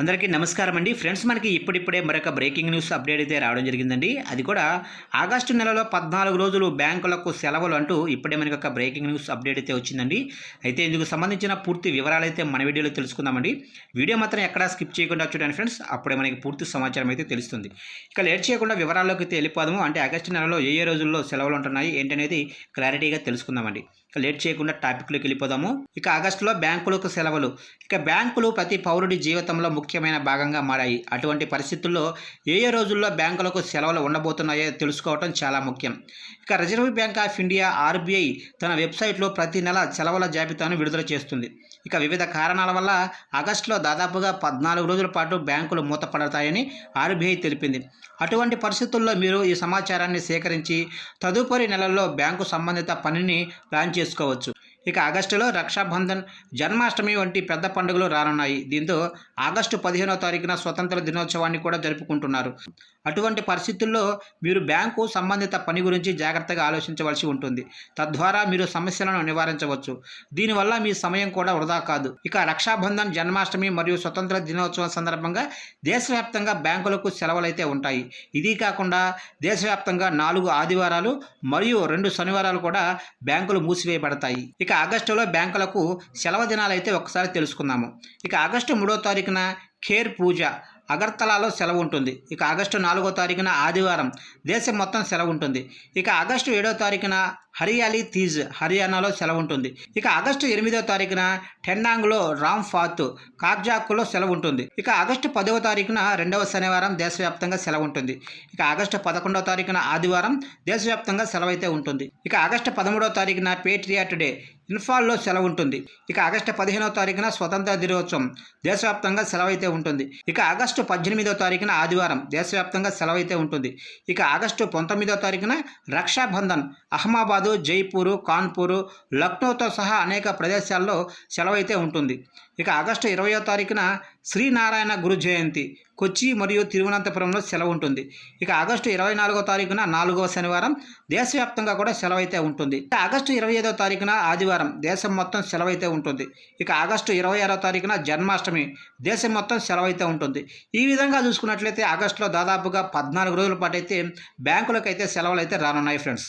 అందరికీ నమస్కారం అండి. ఫ్రెండ్స్ మనకి ఇప్పుడిప్పుడే మరొక బ్రేకింగ్ న్యూస్ అప్డేట్ అయితే రావడం జరిగిందండి. అది కూడా ఆగస్టు నెలలో పద్నాలుగు రోజులు బ్యాంకులకు సెలవులు అంటూ ఇప్పుడే మనకి ఒక బ్రేకింగ్ న్యూస్ అప్డేట్ అయితే వచ్చిందండి. అయితే ఇందుకు సంబంధించిన పూర్తి వివరాలు అయితే మన వీడియోలో తెలుసుకుందామండి. వీడియో మాత్రం ఎక్కడా స్కిప్ చేయకుండా చూడండి ఫ్రెండ్స్. అప్పుడే మనకి పూర్తి సమాచారం అయితే తెలుస్తుంది. ఇక లేట్ చేయకుండా వివరాల్లోకి అయితే వెళ్ళిపోదాము. అంటే ఆగస్టు నెలలో ఏ ఏ రోజుల్లో సెలవులు ఉంటున్నాయి ఏంటనేది క్లారిటీగా తెలుసుకుందామండి. లేట్ చేయకుండా టాపిక్లోకి వెళ్ళిపోదాము. ఇక ఆగస్టులో బ్యాంకులకు సెలవులు. ఇక బ్యాంకులు ప్రతి పౌరుడి జీవితంలో ముఖ్యమైన భాగంగా మారాయి. అటువంటి పరిస్థితుల్లో ఏ ఏ రోజుల్లో బ్యాంకులకు సెలవులు ఉండబోతున్నాయో తెలుసుకోవడం చాలా ముఖ్యం. ఇక reserve bank of India RBI తన వెబ్సైట్లో ప్రతి నెల సెలవుల జాబితాను విడుదల చేస్తుంది. ఇక వివిధ కారణాల వల్ల ఆగస్టులో దాదాపుగా పద్నాలుగు రోజుల పాటు బ్యాంకులు మూతపడతాయని ఆర్బీఐ తెలిపింది. అటువంటి పరిస్థితుల్లో మీరు ఈ సమాచారాన్ని సేకరించి తదుపరి నెలల్లో బ్యాంకు సంబంధిత పనిని లాంచ్ చేసుకోవచ్చు. ఇక ఆగస్టులో రక్షాబంధన్ జన్మాష్టమి వంటి పెద్ద పండుగలు రానున్నాయి. దీంతో ఆగస్టు పదిహేనో తారీఖున స్వతంత్ర దినోత్సవాన్ని కూడా జరుపుకుంటున్నారు. అటువంటి పరిస్థితుల్లో మీరు బ్యాంకు సంబంధిత పని గురించి జాగ్రత్తగా ఆలోచించవలసి ఉంటుంది. తద్వారా మీరు సమస్యలను నివారించవచ్చు. దీనివల్ల మీ సమయం కూడా వృధా కాదు. ఇక రక్షాబంధన్ జన్మాష్టమి మరియు స్వతంత్ర దినోత్సవం సందర్భంగా దేశవ్యాప్తంగా బ్యాంకులకు సెలవులైతే ఉంటాయి. ఇది కాకుండా దేశవ్యాప్తంగా నాలుగు ఆదివారాలు మరియు రెండు శనివారాలు కూడా బ్యాంకులు మూసివేయబడతాయి. ఇక ఆగస్టులో బ్యాంకులకు సెలవు దినాలు అయితే ఒకసారి తెలుసుకుందాము. ఇక ఆగస్టు మూడో తారీఖున ఖేర్ పూజ అగర్తలాలో సెలవు ఉంటుంది. ఇక ఆగస్టు నాలుగో తారీఖున ఆదివారం దేశం మొత్తం సెలవు ఉంటుంది. ఇక ఆగస్టు ఏడో తారీఖున హరియాలి తీజ్ హర్యానాలో సెలవు ఉంటుంది ఇక ఆగస్టు ఎనిమిదో తారీఖున టెండాంగ్లో రామ్ ఫాత్ కార్జాక్లో సెలవు ఉంటుంది ఇక ఆగస్టు పదవ తారీఖున రెండవ శనివారం దేశవ్యాప్తంగా సెలవు ఉంటుంది ఇక ఆగస్టు పదకొండవ తారీఖున ఆదివారం దేశవ్యాప్తంగా సెలవు అయితే ఉంటుంది. ఇక ఆగస్టు పదమూడవ తారీఖున పేట్రియాట్ డే ఇన్ఫాల్లో సెలవు ఉంటుంది ఇక ఆగస్టు పదిహేనవ తారీఖున స్వతంత్ర దినోత్సవం దేశవ్యాప్తంగా సెలవు అయితే ఉంటుంది. ఇక ఆగస్టు పద్దెనిమిదవ తారీఖున ఆదివారం దేశవ్యాప్తంగా సెలవు అయితే ఉంటుంది. ఇక ఆగస్టు పంతొమ్మిదవ తారీఖున రక్షాబంధన్ అహ్మాబాద్ జైపూరు కాన్పూరు లక్నోతో సహా అనేక ప్రదేశాల్లో సెలవైతే ఉంటుంది. ఇక ఆగస్టు ఇరవయో తారీఖున శ్రీనారాయణ గురు జయంతి కొచ్చి మరియు తిరువనంతపురంలో సెలవు ఉంటుంది. ఇక ఆగస్టు ఇరవై నాలుగో తారీఖున నాలుగవ శనివారం దేశవ్యాప్తంగా కూడా సెలవైతే ఉంటుంది. ఇక ఆగస్టు ఇరవై ఐదో తారీఖున ఆదివారం దేశం మొత్తం సెలవైతే ఉంటుంది. ఇక ఆగస్టు ఇరవై ఆరో తారీఖున జన్మాష్టమి దేశం మొత్తం సెలవైతే ఉంటుంది. ఈ విధంగా చూసుకున్నట్లయితే ఆగస్టులో దాదాపుగా పద్నాలుగు రోజుల పాటు అయితే బ్యాంకులకు అయితే సెలవులు అయితే రానున్నాయి ఫ్రెండ్స్.